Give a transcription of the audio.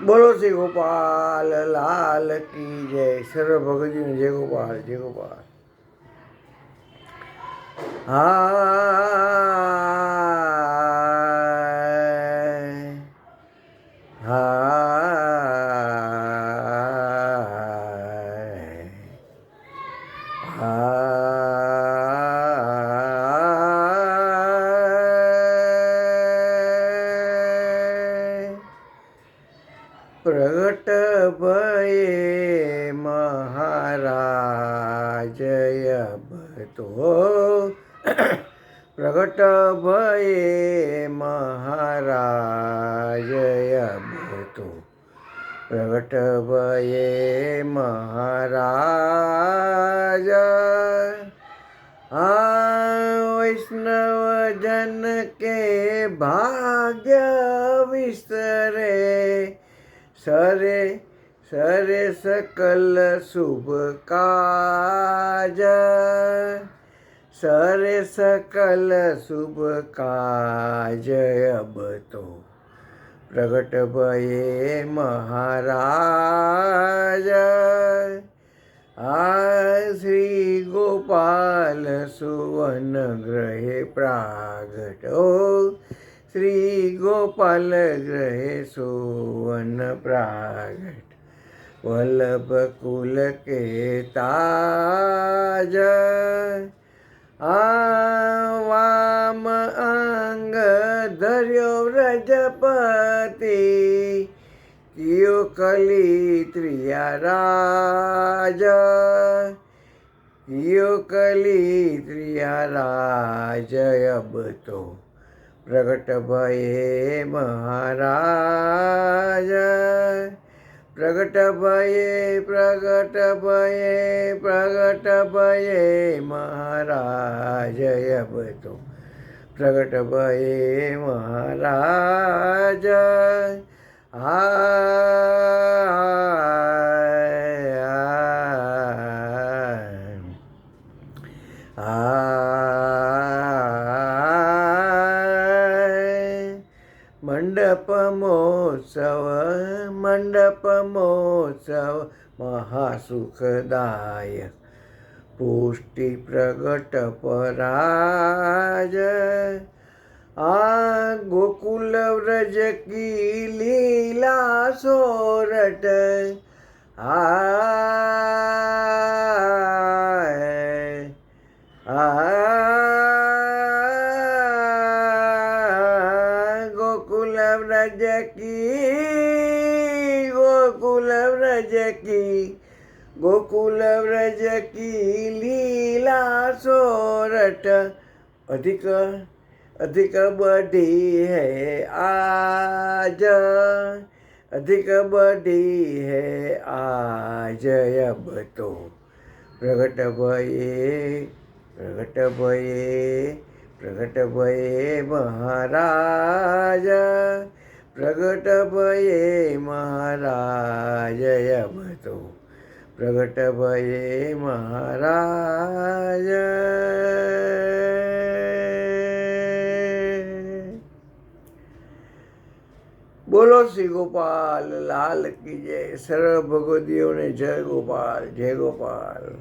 બોલો શ્રી ગોપાલ લાલ કી જય સર્વ ભગતજીને જય ગોપાલ જય ગોપાલ હાય હાય હાય प्रगट भये महाराजय तो प्रगट भये महाराजय तो प्रगट भये महाराज। वैष्णव जन के भाग्य विस्तरे સરે સરે સકલ શુભ કાજ સરે સકલ શુભ કાજ અબતો પ્રગટ ભયે મહારાજ. આ શ્રી ગોપાલ સુવન ગ્રહે પ્રાગટો શ્રી ગોપાલ ગ્રહે સુવન પ્રાગટ વલ્લભ કુલ કે તાજ આ વામ અંગ ધર્યો વ્રજપતિ કિયો કલી ત્રિયા રાજ કિયો કલી ત્રિયા રાજ અબતો પ્રગટ प्रगट भये महाराज। प्रगट भये प्रगट भये प्रगट भये महाराज अब तो प्रगट भये महाराज आ मण्डपमोत्सव मण्डपमोत्सव महासुखदाय पुष्टिप्रकटपराज आ गोकुलव्रज की लीला सोरट आ रज की, गोकुल व्रज की, गोकुल व्रज की, लीला सोरठ। अधिक अधिक बढ़ी है आज, अधिक बढ़ी है आज। अब तो प्रगट भये प्रगट भये प्रगट भये महाराज। પ્રગટ ભયે મહારાજ અમતો પ્રગટ ભયે મહારાજ. બોલો શ્રી ગોપાલ, લાલ કી જય. સર્વ ભગવદીઓને જય ગોપાલ જય ગોપાલ.